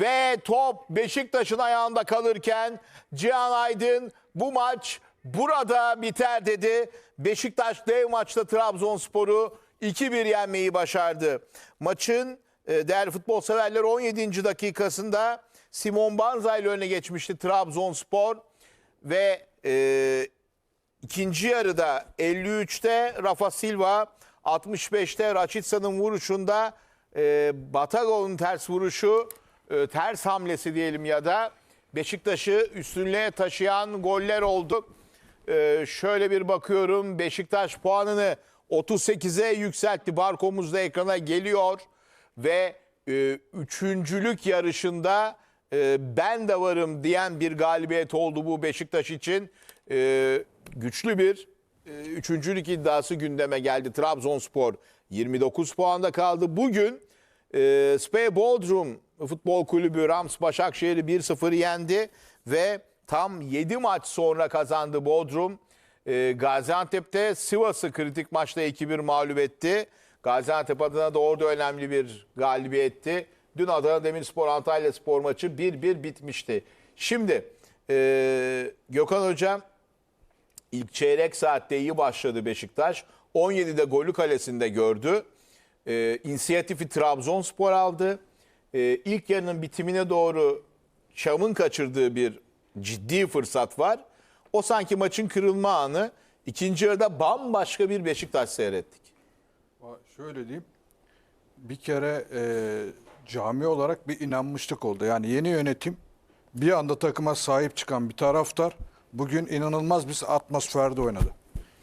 ve top Beşiktaş'ın ayağında kalırken Cihan Aydın bu maç burada biter dedi. Beşiktaş dev maçta Trabzonspor'u 2-1 yenmeyi başardı. Maçın e, değerli futbol severler 17. dakikasında Simon Banza ile öne geçmişti Trabzonspor ve e, İkinci yarıda 53'te Rafa Silva, 65'te Rachitsa'nın vuruşunda e, Batagov'un ters vuruşu, e, ters hamlesi diyelim ya da Beşiktaş'ı üstünlüğe taşıyan goller oldu. E, şöyle bir bakıyorum Beşiktaş puanını 38'e yükseltti. Barkomuz da ekrana geliyor ve e, üçüncülük yarışında e, ben de varım diyen bir galibiyet oldu bu Beşiktaş için. E, güçlü bir e, üçüncülük iddiası gündeme geldi. Trabzonspor 29 puanda kaldı. Bugün e, Spe Bodrum Futbol Kulübü Rams Başakşehir'i 1-0 yendi ve tam 7 maç sonra kazandı Bodrum. E, Gaziantep'te Sivas'ı kritik maçta 2-1 mağlup etti. Gaziantep adına da orada önemli bir galibiyetti. Dün Adana Demirspor Antalya Spor maçı 1-1 bitmişti. Şimdi e, Gökhan Hocam ilk çeyrek saatte iyi başladı Beşiktaş. 17'de golü kalesinde gördü. E, inisiyatifi Trabzonspor aldı. E, ilk yarının bitimine doğru Şam'ın kaçırdığı bir ciddi fırsat var. O sanki maçın kırılma anı. İkinci yarıda bambaşka bir Beşiktaş seyrettik. Şöyle diyeyim. Bir kere e, cami olarak bir inanmışlık oldu. Yani yeni yönetim bir anda takıma sahip çıkan bir taraftar bugün inanılmaz bir atmosferde oynadı.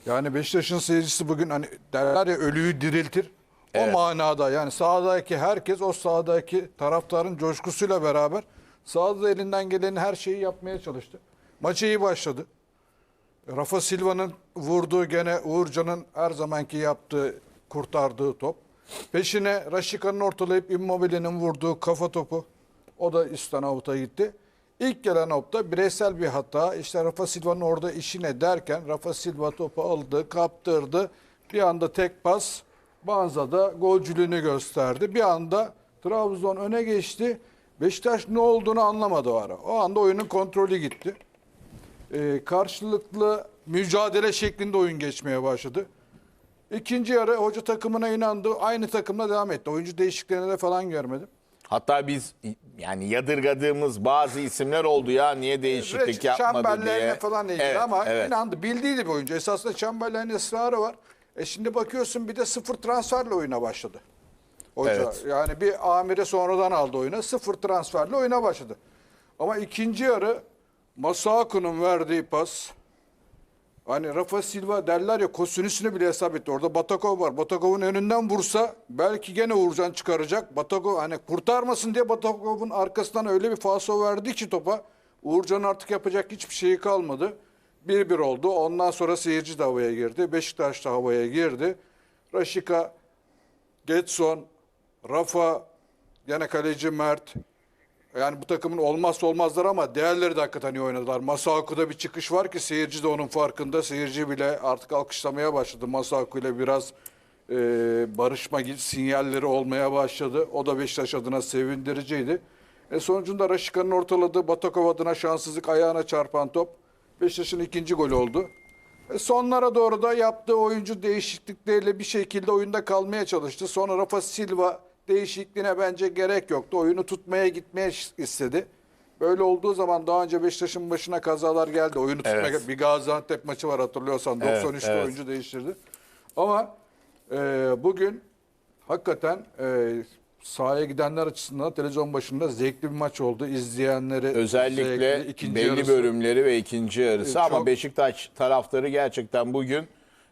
Yani Beşiktaş'ın seyircisi bugün hani derler ya ölüyü diriltir. O manada yani sahadaki herkes o sahadaki taraftarın coşkusuyla beraber sahada elinden gelen her şeyi yapmaya çalıştı. Maçı iyi başladı. Rafa Silva'nın vurduğu gene Uğurcan'ın her zamanki yaptığı kurtardığı top. Peşine Raşika'nın ortalayıp Immobile'nin vurduğu kafa topu. O da üstten avuta gitti. İlk gelen topta bireysel bir hata. İşte Rafa Silva'nın orada işine derken Rafa Silva topu aldı, kaptırdı. Bir anda tek pas Banza da golcülüğünü gösterdi. Bir anda Trabzon öne geçti. Beşiktaş ne olduğunu anlamadı o ara. O anda oyunun kontrolü gitti e, karşılıklı mücadele şeklinde oyun geçmeye başladı. İkinci yarı hoca takımına inandı. Aynı takımla devam etti. Oyuncu değişikliklerini de falan görmedim. Hatta biz yani yadırgadığımız bazı isimler oldu ya niye değişiklik yapmadı Chamberlain'e diye. falan ilgili Evet, ama evet. inandı. Bildiydi bir oyuncu. Esasında Chamberlain'in ısrarı var. E şimdi bakıyorsun bir de sıfır transferle oyuna başladı. Hoca Evet. yani bir amire sonradan aldı oyuna. Sıfır transferle oyuna başladı. Ama ikinci yarı Masuaku'nun verdiği pas Hani Rafa Silva derler ya kosünüsünü bile hesap etti. Orada Batakov var. Batakov'un önünden vursa belki gene Uğurcan çıkaracak. Batakov hani kurtarmasın diye Batakov'un arkasından öyle bir falso verdi ki topa. Uğurcan artık yapacak hiçbir şeyi kalmadı. 1-1 oldu. Ondan sonra seyirci de havaya girdi. Beşiktaş da havaya girdi. Raşika, Getson, Rafa, gene kaleci Mert, yani bu takımın olmazsa olmazlar ama değerleri de hakikaten iyi oynadılar. Masaku'da bir çıkış var ki seyirci de onun farkında. Seyirci bile artık alkışlamaya başladı. Masaku ile biraz e, barışma gibi sinyalleri olmaya başladı. O da Beşiktaş adına sevindiriciydi. E sonucunda Raşika'nın ortaladığı Batakov adına şanssızlık ayağına çarpan top Beşiktaş'ın ikinci golü oldu. E sonlara doğru da yaptığı oyuncu değişiklikleriyle bir şekilde oyunda kalmaya çalıştı. Sonra Rafa Silva değişikliğine bence gerek yoktu. Oyunu tutmaya gitmeye istedi. Böyle olduğu zaman daha önce Beşiktaş'ın başına kazalar geldi. Oyunu tutmaya Evet. bir Gaziantep maçı var hatırlıyorsan. 93'te evet. oyuncu değiştirdi. Ama e, bugün hakikaten e, sahaya gidenler açısından televizyon başında zevkli bir maç oldu. İzleyenleri Özellikle zevkli. Belli yarısı- bölümleri ve ikinci yarısı E, ama çok- Beşiktaş taraftarı gerçekten bugün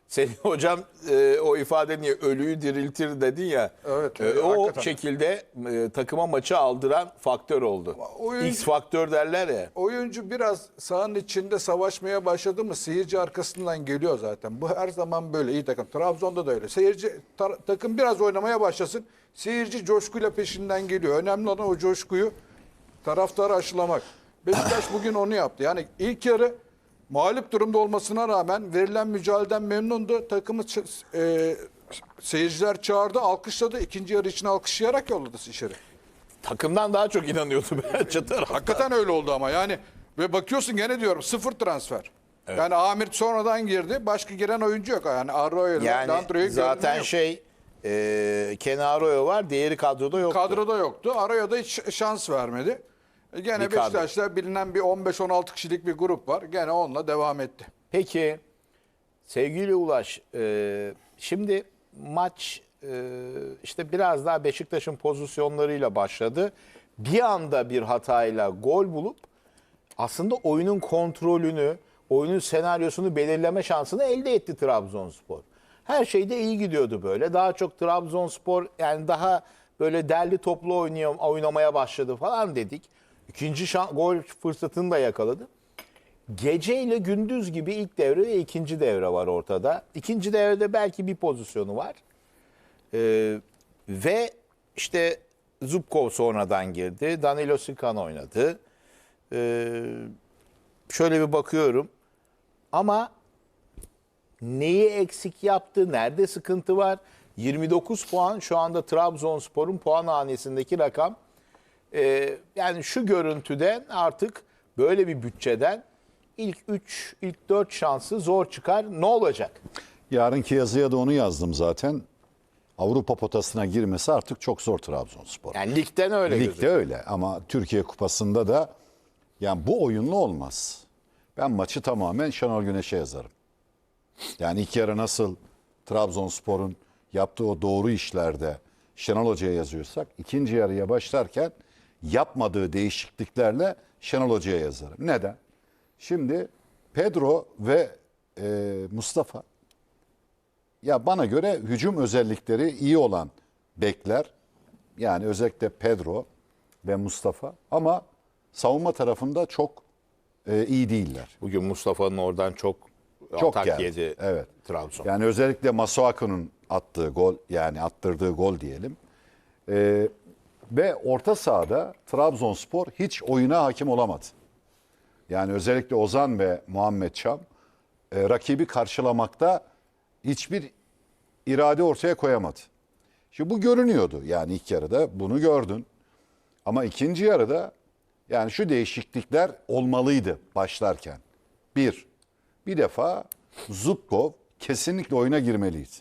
senin hocam e, o ifade niye ölüyü diriltir dedin ya. Evet, e, o hakikaten. şekilde e, takıma maçı aldıran faktör oldu. oyuncu- X faktör derler ya. Oyuncu biraz sahanın içinde savaşmaya başladı mı seyirci arkasından geliyor zaten. Bu her zaman böyle iyi takım. Trabzon'da da öyle. Seyirci tar- takım biraz oynamaya başlasın. Seyirci coşkuyla peşinden geliyor. Önemli olan o coşkuyu taraftarı aşılamak. Beşiktaş bugün onu yaptı. Yani ilk yarı mağlup durumda olmasına rağmen verilen mücadeleden memnundu. Takımı e, seyirciler çağırdı, alkışladı. İkinci yarı için alkışlayarak yolladı içeri. takımdan daha çok inanıyordu bence taraftar. Hakikaten öyle oldu ama yani ve bakıyorsun gene diyorum sıfır transfer. Yani Amir sonradan girdi. Başka giren oyuncu yok. Yani Arroyo'da, Yani Landro'yu zaten şey e, Kenaro var. Diğeri kadroda yok. kadroda yoktu. Arroyo'da hiç şans vermedi. E Gene Bir kadro. Beşiktaş'ta bilinen bir 15-16 kişilik bir grup var. Gene onunla devam etti. Peki sevgili Ulaş e, şimdi maç e, işte biraz daha Beşiktaş'ın pozisyonlarıyla başladı. Bir anda bir hatayla gol bulup aslında oyunun kontrolünü, oyunun senaryosunu belirleme şansını elde etti Trabzonspor. Her şey de iyi gidiyordu böyle. Daha çok Trabzonspor yani daha böyle derli toplu oynuyor, oynamaya başladı falan dedik. İkinci şan, gol fırsatını da yakaladı. Gece ile gündüz gibi ilk devre ve ikinci devre var ortada. İkinci devrede belki bir pozisyonu var. Ee, ve işte Zubkov sonradan girdi. Danilo Sikan oynadı. Ee, şöyle bir bakıyorum. Ama neyi eksik yaptı? Nerede sıkıntı var? 29 puan şu anda Trabzonspor'un puan hanesindeki rakam. Ee, yani şu görüntüden artık böyle bir bütçeden ilk 3, ilk 4 şansı zor çıkar. Ne olacak? Yarınki yazıya da onu yazdım zaten. Avrupa potasına girmesi artık çok zor Trabzonspor. Yani ligden öyle Ligde gözüküyor. öyle ama Türkiye Kupası'nda da yani bu oyunlu olmaz. Ben maçı tamamen Şenol Güneş'e yazarım. Yani ilk yarı nasıl Trabzonspor'un yaptığı o doğru işlerde Şenol Hoca'ya yazıyorsak ikinci yarıya başlarken yapmadığı değişikliklerle Şenol Hoca'ya yazarım. Neden? Şimdi Pedro ve e, Mustafa ya bana göre hücum özellikleri iyi olan bekler. Yani özellikle Pedro ve Mustafa ama savunma tarafında çok e, iyi değiller. Bugün Mustafa'nın oradan çok, Çok atak geldi. yedi Evet. Trabzon. Yani özellikle Masuaku'nun attığı gol yani attırdığı gol diyelim. E, ve orta sahada Trabzonspor hiç oyuna hakim olamadı. Yani özellikle Ozan ve Muhammed Çam e, rakibi karşılamakta hiçbir irade ortaya koyamadı. Şimdi bu görünüyordu yani ilk yarıda bunu gördün. Ama ikinci yarıda yani şu değişiklikler olmalıydı başlarken. Bir, bir defa Zubkov kesinlikle oyuna girmeliydi.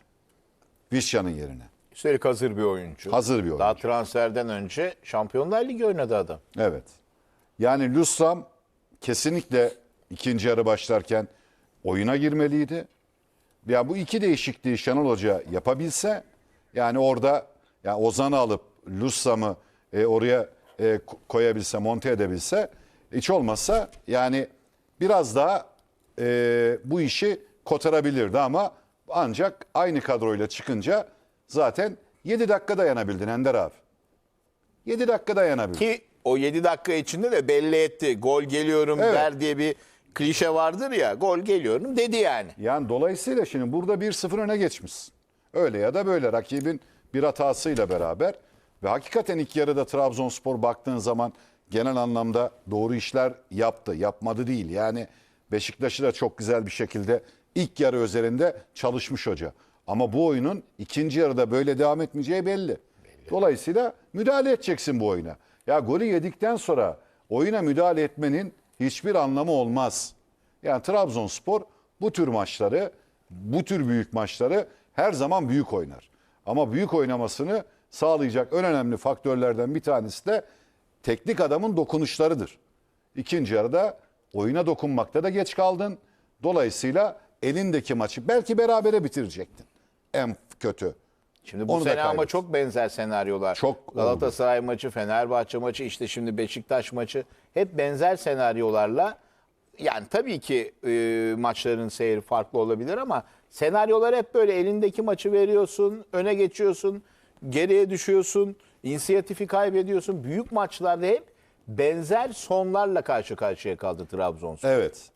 Vişya'nın yerine. Üstelik hazır bir oyuncu. Hazır bir Daha oyuncu. transferden önce Şampiyonlar Ligi oynadı adam. Evet. Yani Lusram kesinlikle ikinci yarı başlarken oyuna girmeliydi. Ya bu iki değişikliği Şenol Hoca yapabilse yani orada yani Ozan'ı alıp Lussam'ı e, oraya e, ko- koyabilse, monte edebilse hiç olmazsa yani biraz daha e, bu işi kotarabilirdi ama ancak aynı kadroyla çıkınca zaten 7 dakika dayanabildin Ender abi. 7 dakika dayanabildin. Ki o 7 dakika içinde de belli etti. Gol geliyorum Evet. der diye bir klişe vardır ya. Gol geliyorum dedi yani. Yani dolayısıyla şimdi burada 1-0 öne geçmişsin. Öyle ya da böyle rakibin bir hatasıyla beraber ve hakikaten ilk yarıda Trabzonspor baktığın zaman genel anlamda doğru işler yaptı. Yapmadı değil. Yani Beşiktaş'ı da çok güzel bir şekilde ilk yarı üzerinde çalışmış hoca. Ama bu oyunun ikinci yarıda böyle devam etmeyeceği belli. Dolayısıyla müdahale edeceksin bu oyuna. Ya golü yedikten sonra oyuna müdahale etmenin hiçbir anlamı olmaz. Yani Trabzonspor bu tür maçları, bu tür büyük maçları her zaman büyük oynar. Ama büyük oynamasını sağlayacak en önemli faktörlerden bir tanesi de teknik adamın dokunuşlarıdır. İkinci yarıda oyuna dokunmakta da geç kaldın. Dolayısıyla elindeki maçı belki berabere bitirecektin. En kötü. Şimdi bu Onu sene ama çok benzer senaryolar. Çok oldu. Galatasaray maçı, Fenerbahçe maçı, işte şimdi Beşiktaş maçı hep benzer senaryolarla yani tabii ki e, maçların seyri farklı olabilir ama senaryolar hep böyle elindeki maçı veriyorsun, öne geçiyorsun, geriye düşüyorsun, inisiyatifi kaybediyorsun. Büyük maçlarda hep benzer sonlarla karşı karşıya kaldı Trabzonspor. Evet.